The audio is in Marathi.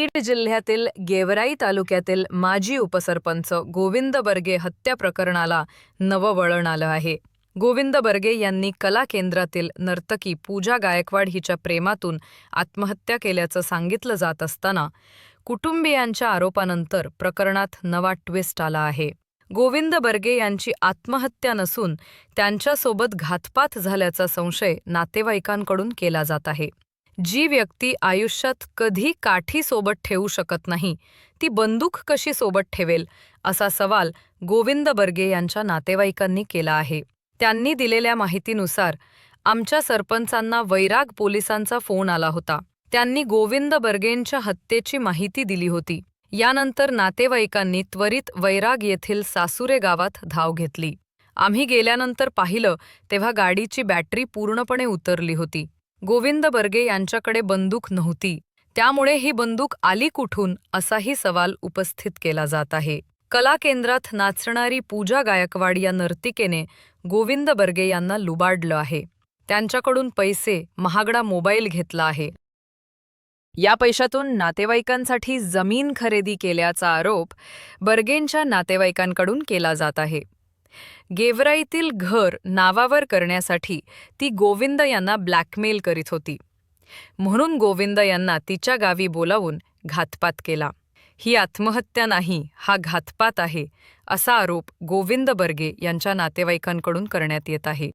बीड जिल्ह्यातील गेवराई तालुक्यातील माजी उपसरपंच गोविंद बर्गे हत्या प्रकरणाला नवं वळण आलं आहे. गोविंद बर्गे यांनी कला केंद्रातील नर्तकी पूजा गायकवाड हिच्या प्रेमातून आत्महत्या केल्याचं सांगितलं जात असताना कुटुंबियांच्या आरोपानंतर प्रकरणात नवा ट्विस्ट आला आहे. गोविंद बर्गे यांची आत्महत्या नसून त्यांच्यासोबत घातपात झाल्याचा संशय नातेवाईकांकडून केला जात आहे. जी व्यक्ती आयुष्यात कधी काठी सोबत ठेवू शकत नाही ती बंदूक कशी सोबत ठेवेल असा सवाल गोविंद बर्गे यांच्या नातेवाईकांनी केला आहे. त्यांनी दिलेल्या माहितीनुसार आमच्या सरपंचांना वैराग पोलिसांचा फोन आला होता. त्यांनी गोविंद बर्गेंच्या हत्येची माहिती दिली होती. यानंतर नातेवाईकांनी त्वरित वैराग येथील सासुरे गावात धाव घेतली. आम्ही गेल्यानंतर पाहिलं तेव्हा गाडीची बॅटरी पूर्णपणे उतरली होती. गोविंद बर्गे यांच्याकडे बंदूक नव्हती. त्यामुळे ही बंदूक आली कुठून असाही सवाल उपस्थित केला जात आहे. कला केंद्रात नाचणारी पूजा गायकवाड या नर्तिकेने गोविंद बर्गे यांना लुबाडलं आहे. त्यांच्याकडून पैसे महागडा मोबाईल घेतला आहे. या पैशातून नातेवाईकांसाठी जमीन खरेदी केल्याचा आरोप बर्गेंच्या नातेवाईकांकडून केला जात आहे. गेवराईतील घर नावावर करण्यासाठी ती गोविंद यांना ब्लॅकमेल करीत होती. म्हणून गोविंद यांना तिच्या गावी बोलावून घातपात केला. ही आत्महत्या नाही हा घातपात आहे असा आरोप गोविंद बर्गे यांच्या नातेवाईकांकडून करण्यात येत आहे.